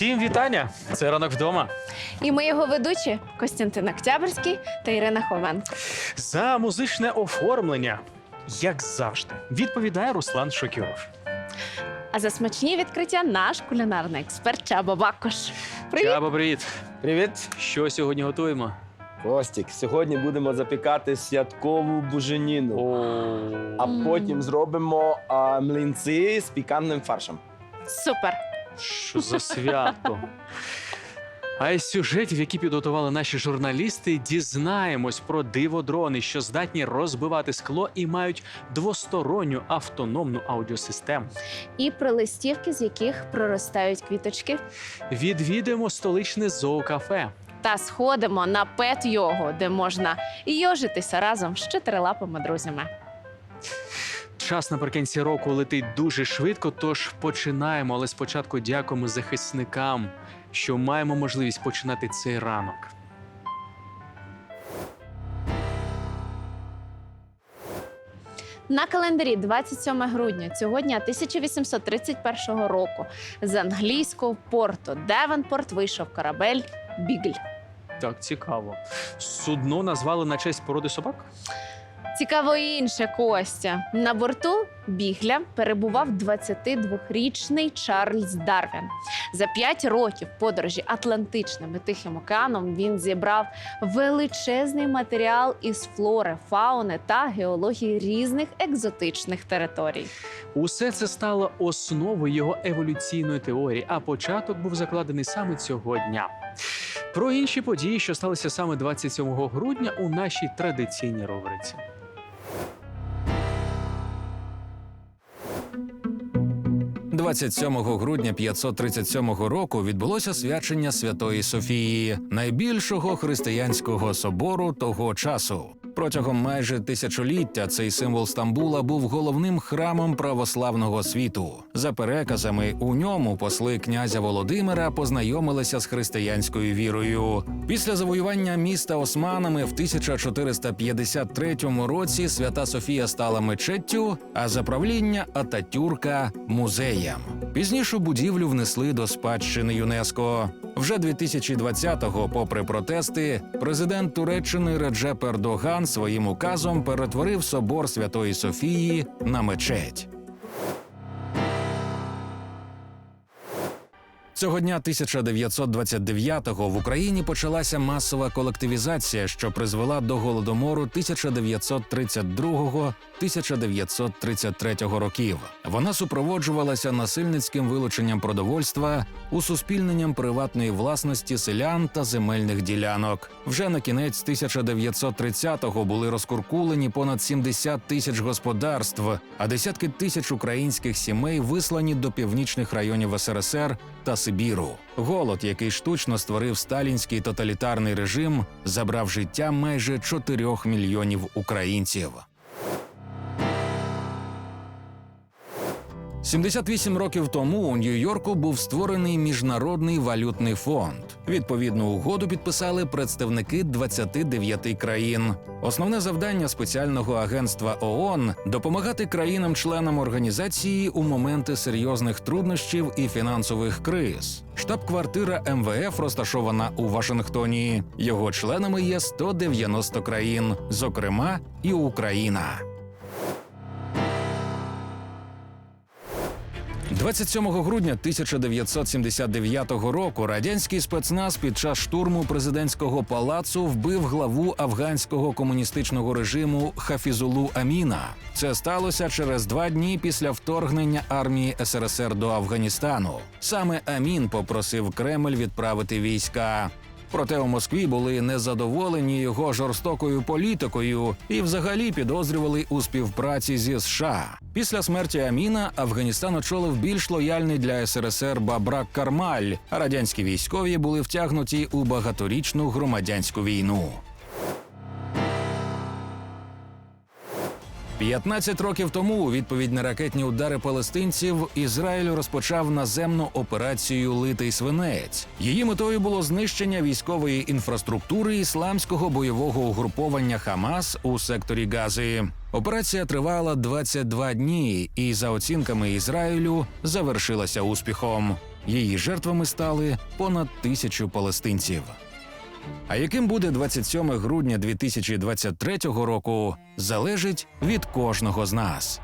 Всім вітання! Це ранок вдома. І ми його ведучі Костянтин Октябрьський та Ірина Хоменко. За музичне оформлення, як завжди, відповідає Руслан Шокіров. А за смачні відкриття наш кулінарний експерт Чаба Бакош. Привіт! Чаба, привіт! Привіт, Що сьогодні готуємо? Костік. Сьогодні будемо запікати святкову буженіну, а потім зробимо а, млинці з пікантним фаршем. Супер! Що за свято? А із сюжетів, які підготували наші журналісти, дізнаємось про диводрони, що здатні розбивати скло і мають двосторонню автономну аудіосистему. І про листівки, з яких проростають квіточки. Відвідаємо столичне зоокафе. Та сходимо на пет йогу, де можна йожитися разом з чотирилапими друзями. Час наприкінці року летить дуже швидко, тож починаємо. Але спочатку дякуємо захисникам, що маємо можливість починати цей ранок. На календарі 27 грудня цього дня 1831 року з англійського порту Девенпорт вийшов корабель Бігль. Так цікаво. Судно назвали на честь породи собак. Цікаво інше Костя. На борту бігля перебував 22-річний Чарльз Дарвін. За 5 років подорожі Атлантичним і Тихим океаном він зібрав величезний матеріал із флори, фауни та геології різних екзотичних територій. Усе це стало основою його еволюційної теорії, а початок був закладений саме цього дня. Про інші події, що сталися саме 27 грудня, у нашій традиційній рубриці. – 27 грудня 537 року відбулося свячення Святої Софії, найбільшого християнського собору того часу. Протягом майже тисячоліття цей символ Стамбула був головним храмом православного світу. За переказами, у ньому посли князя Володимира познайомилися з християнською вірою. Після завоювання міста османами в 1453 році Свята Софія стала мечеттю, а за правління Ататюрка музеєм. Пізніше будівлю внесли до спадщини ЮНЕСКО. Вже 2020-го, попри протести, президент Туреччини Реджеп Ердоган своїм указом перетворив собор Святої Софії на мечеть. Цього дня 1929-го в Україні почалася масова колективізація, що призвела до голодомору 1932-1933 років. Вона супроводжувалася насильницьким вилученням продовольства, усуспільненням приватної власності селян та земельних ділянок. Вже на кінець 1930-го були розкуркулені понад 70 тисяч господарств, а десятки тисяч українських сімей вислані до північних районів СРСР та Сибіру. Голод, який штучно створив сталінський тоталітарний режим, забрав життя майже 4 мільйонів українців. 78 років тому у Нью-Йорку був створений міжнародний валютний фонд. Відповідну угоду підписали представники 29 країн. Основне завдання спеціального агентства ООН – допомагати країнам-членам організації у моменти серйозних труднощів і фінансових криз. Штаб-квартира МВФ розташована у Вашингтоні. Його членами є 190 країн, зокрема і Україна. 27 грудня 1979 року радянський спецназ під час штурму президентського палацу вбив главу афганського комуністичного режиму Хафізулу Аміна. Це сталося через два дні після вторгнення армії СРСР до Афганістану. Саме Амін попросив Кремль відправити війська. Проте у Москві були незадоволені його жорстокою політикою і взагалі підозрювали у співпраці зі США. Після смерті Аміна Афганістан очолив більш лояльний для СРСР Бабрак Кармаль, а радянські військові були втягнуті у багаторічну громадянську війну. 15 років тому, у відповідь на ракетні удари палестинців, Ізраїль розпочав наземну операцію Литий свинець. Її метою було знищення військової інфраструктури ісламського бойового угруповання Хамас у секторі Гази. Операція тривала 22 дні і, за оцінками Ізраїлю, завершилася успіхом. Її жертвами стали понад тисячу палестинців. А яким буде 27 грудня 2023 року, залежить від кожного з нас.